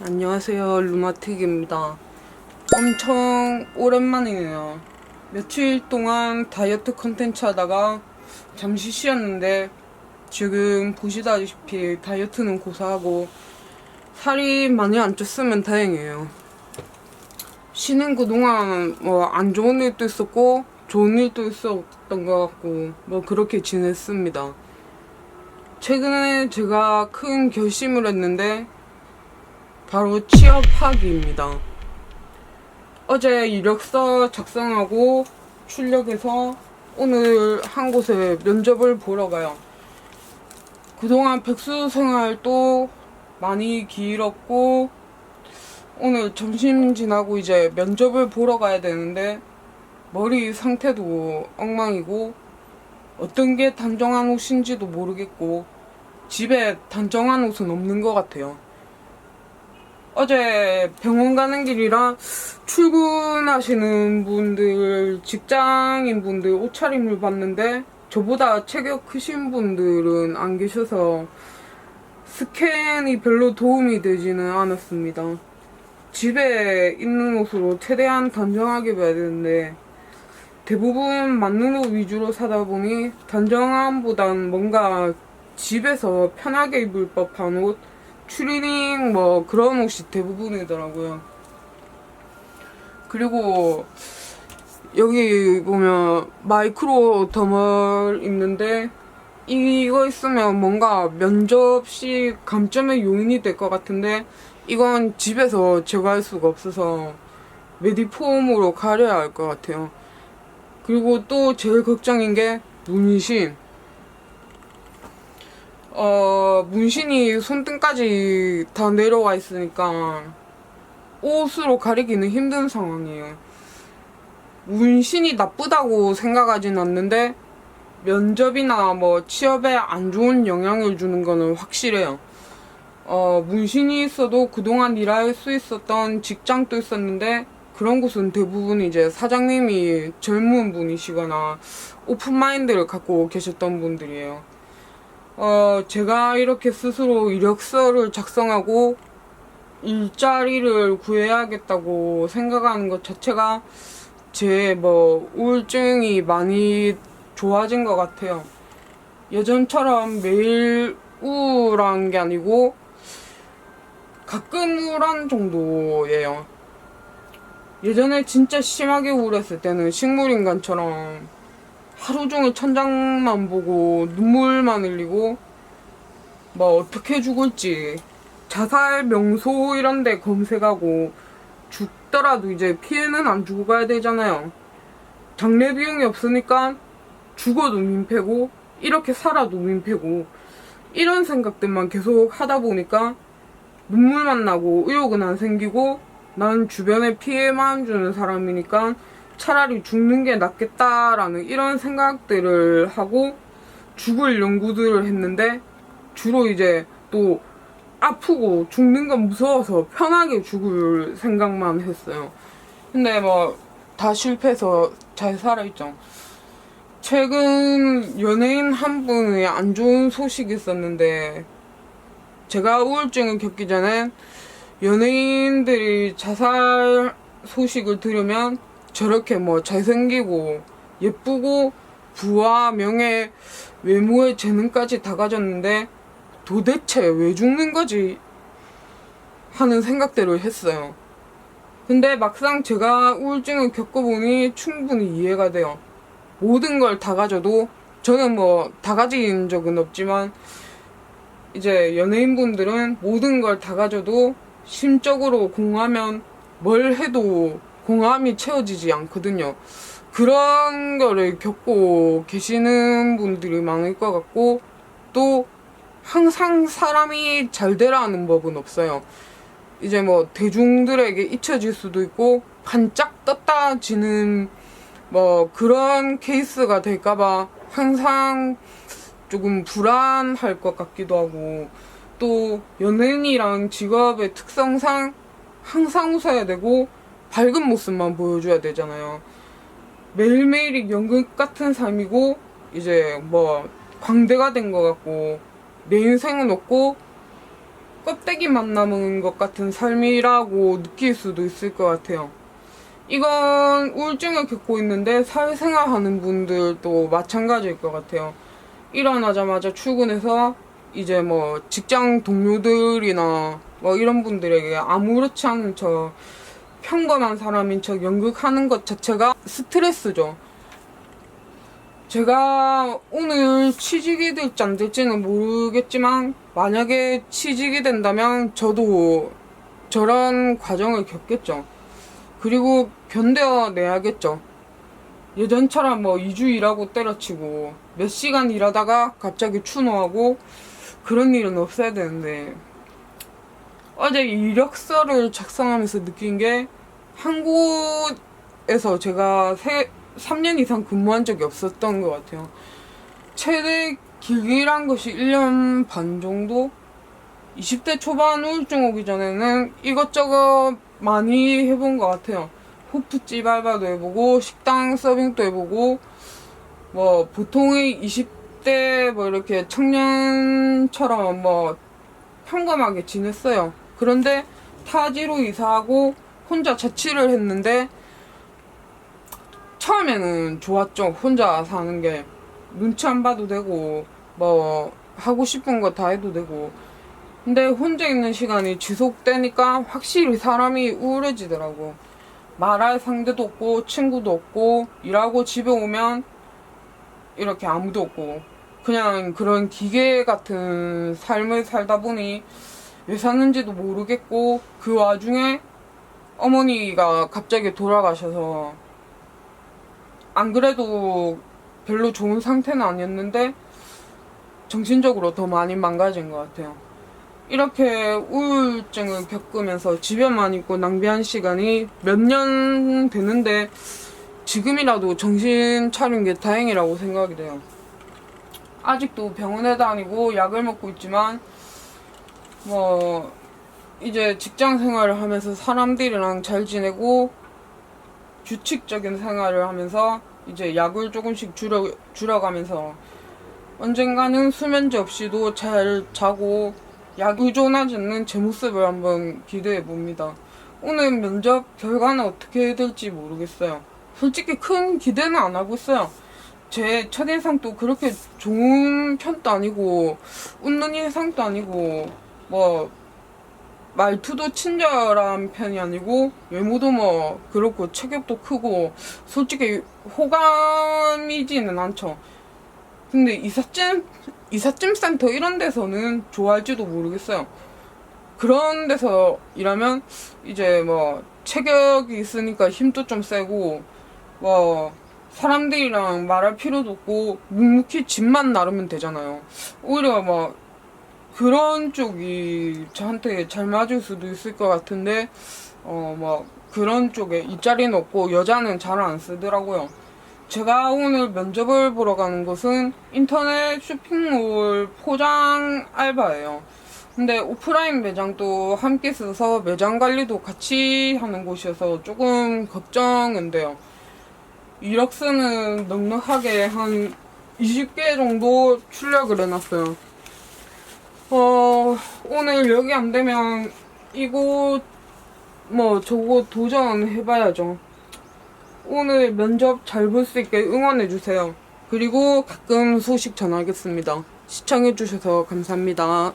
안녕하세요 루마틱입니다. 엄청 오랜만이네요. 며칠 동안 다이어트 컨텐츠 하다가 잠시 쉬었는데 지금 보시다시피 다이어트는 고사하고 살이 많이 안 쪘으면 다행이에요. 쉬는 그동안 뭐 안 좋은 일도 있었고 좋은 일도 있었던 것 같고 뭐 그렇게 지냈습니다. 최근에 제가 큰 결심을 했는데 바로 취업하기입니다. 어제 이력서 작성하고 출력해서 오늘 한 곳에 면접을 보러 가요. 그동안 백수 생활도 많이 길었고 오늘 점심 지나고 이제 면접을 보러 가야 되는데 머리 상태도 엉망이고 어떤 게 단정한 옷인지도 모르겠고 집에 단정한 옷은 없는 것 같아요. 어제 병원 가는 길이라 출근하시는 분들, 직장인 분들 옷차림을 봤는데 저보다 체격 크신 분들은 안 계셔서 스캔이 별로 도움이 되지는 않았습니다. 집에 있는 옷으로 최대한 단정하게 봐야 되는데 대부분 맞는 옷 위주로 사다 보니 단정함보단 뭔가 집에서 편하게 입을 법한 옷 추리닝 뭐 그런 옷이 대부분이더라고요. 그리고 여기 보면 마이크로 더멀 있는데 이거 있으면 뭔가 면접 시 감점의 요인이 될 것 같은데 이건 집에서 제거할 수가 없어서 메디폼으로 가려야 할 것 같아요. 그리고 또 제일 걱정인 게 문신. 어, 문신이 손등까지 다 내려와 있으니까 옷으로 가리기는 힘든 상황이에요. 문신이 나쁘다고 생각하진 않는데 면접이나 뭐 취업에 안 좋은 영향을 주는 거는 확실해요. 어, 문신이 있어도 그동안 일할 수 있었던 직장도 있었는데 그런 곳은 대부분 이제 사장님이 젊은 분이시거나 오픈마인드를 갖고 계셨던 분들이에요. 어, 제가 이렇게 스스로 이력서를 작성하고 일자리를 구해야겠다고 생각하는 것 자체가 제 뭐 우울증이 많이 좋아진 것 같아요. 예전처럼 매일 우울한 게 아니고 가끔 우울한 정도예요. 예전에 진짜 심하게 우울했을 때는 식물인간처럼 하루 종일 천장만 보고 눈물만 흘리고 뭐 어떻게 죽을지 자살 명소 이런 데 검색하고 죽더라도 이제 피해는 안 주고 가야 되잖아요. 장례 비용이 없으니까 죽어도 민폐고 이렇게 살아도 민폐고 이런 생각들만 계속 하다 보니까 눈물만 나고 의욕은 안 생기고 난 주변에 피해만 주는 사람이니까 차라리 죽는 게 낫겠다라는 이런 생각들을 하고 죽을 연구들을 했는데 주로 이제 또 아프고 죽는 건 무서워서 편하게 죽을 생각만 했어요. 근데 뭐 다 실패해서 잘 살아있죠. 최근 연예인 한 분의 안 좋은 소식이 있었는데 제가 우울증을 겪기 전에 연예인들이 자살 소식을 들으면 저렇게 뭐 잘생기고 예쁘고 부와 명예 외모의 재능까지 다 가졌는데 도대체 왜 죽는 거지 하는 생각들을 했어요. 근데 막상 제가 우울증을 겪어보니 충분히 이해가 돼요. 모든 걸 다 가져도 저는 뭐 다 가진 적은 없지만 이제 연예인분들은 모든 걸 다 가져도 심적으로 공하면 뭘 해도 공함이 채워지지 않거든요. 그런 거를 겪고 계시는 분들이 많을 것 같고 또 항상 사람이 잘 되라는 법은 없어요. 이제 뭐 대중들에게 잊혀질 수도 있고 반짝 떴다 지는 뭐 그런 케이스가 될까봐 항상 조금 불안할 것 같기도 하고 또 연예인이랑 직업의 특성상 항상 웃어야 되고 밝은 모습만 보여줘야 되잖아요. 매일매일이 연극 같은 삶이고 이제 뭐 광대가 된 것 같고 내 인생은 없고 껍데기만 남은 것 같은 삶이라고 느낄 수도 있을 것 같아요. 이건 우울증을 겪고 있는데 사회생활 하는 분들도 마찬가지일 것 같아요. 일어나자마자 출근해서 이제 뭐 직장 동료들이나 뭐 이런 분들에게 아무렇지 않은 척 평범한 사람인 척 연극하는 것 자체가 스트레스죠. 제가 오늘 취직이 될지 안 될지는 모르겠지만 만약에 취직이 된다면 저도 저런 과정을 겪겠죠. 그리고 견뎌내야겠죠. 예전처럼 뭐 2주 일하고 때려치고 몇 시간 일하다가 갑자기 추노하고 그런 일은 없어야 되는데 어제 이력서를 작성하면서 느낀 게 한 곳에서 제가 세, 3년 이상 근무한 적이 없었던 것 같아요. 최대 길기란 것이 1년 반 정도? 20대 초반 우울증 오기 전에는 이것저것 많이 해본 것 같아요. 호프집 알바도 해보고, 식당 서빙도 해보고, 뭐, 보통의 20대 뭐 이렇게 청년처럼 뭐, 평범하게 지냈어요. 그런데 타지로 이사하고 혼자 자취를 했는데, 처음에는 좋았죠. 혼자 사는 게. 눈치 안 봐도 되고, 뭐, 하고 싶은 거 다 해도 되고. 근데 혼자 있는 시간이 지속되니까 확실히 사람이 우울해지더라고. 말할 상대도 없고, 친구도 없고, 일하고 집에 오면 이렇게 아무도 없고, 그냥 그런 기계 같은 삶을 살다 보니 왜 사는지도 모르겠고, 그 와중에 어머니가 갑자기 돌아가셔서 안 그래도 별로 좋은 상태는 아니었는데 정신적으로 더 많이 망가진 것 같아요. 이렇게 우울증을 겪으면서 집에만 있고 낭비한 시간이 몇 년 되는데 지금이라도 정신 차린 게 다행이라고 생각이 돼요. 아직도 병원에 다니고 약을 먹고 있지만 뭐 이제 직장 생활을 하면서 사람들이랑 잘 지내고 규칙적인 생활을 하면서 이제 약을 조금씩 줄여, 줄여가면서 언젠가는 수면제 없이도 잘 자고 약 의존하지 않는 제 모습을 한번 기대해 봅니다. 오늘 면접 결과는 어떻게 될지 모르겠어요. 솔직히 큰 기대는 안 하고 있어요. 제 첫인상도 그렇게 좋은 편도 아니고 웃는 인상도 아니고 뭐 말투도 친절한 편이 아니고 외모도 뭐 그렇고 체격도 크고 솔직히 호감이지는 않죠. 근데 이삿짐 이삿짐 센터 이런 데서는 좋아할지도 모르겠어요. 그런 데서 일하면 이제 뭐 체격이 있으니까 힘도 좀 세고 뭐 사람들이랑 말할 필요도 없고 묵묵히 집만 나르면 되잖아요. 오히려 뭐 그런 쪽이 저한테 잘 맞을 수도 있을 것 같은데 어뭐 그런 쪽에 이자리는 없고 여자는 잘 안 쓰더라고요. 제가 오늘 면접을 보러 가는 곳은 인터넷 쇼핑몰 포장 알바예요. 근데 오프라인 매장도 함께 써서 매장 관리도 같이 하는 곳이어서 조금 걱정은 돼요. 이력서는 넉넉하게 한 20개 정도 출력을 해놨어요. 어, 오늘 여기 안 되면 이곳, 뭐, 저곳 도전해봐야죠. 오늘 면접 잘 볼 수 있게 응원해주세요. 그리고 가끔 소식 전하겠습니다. 시청해주셔서 감사합니다.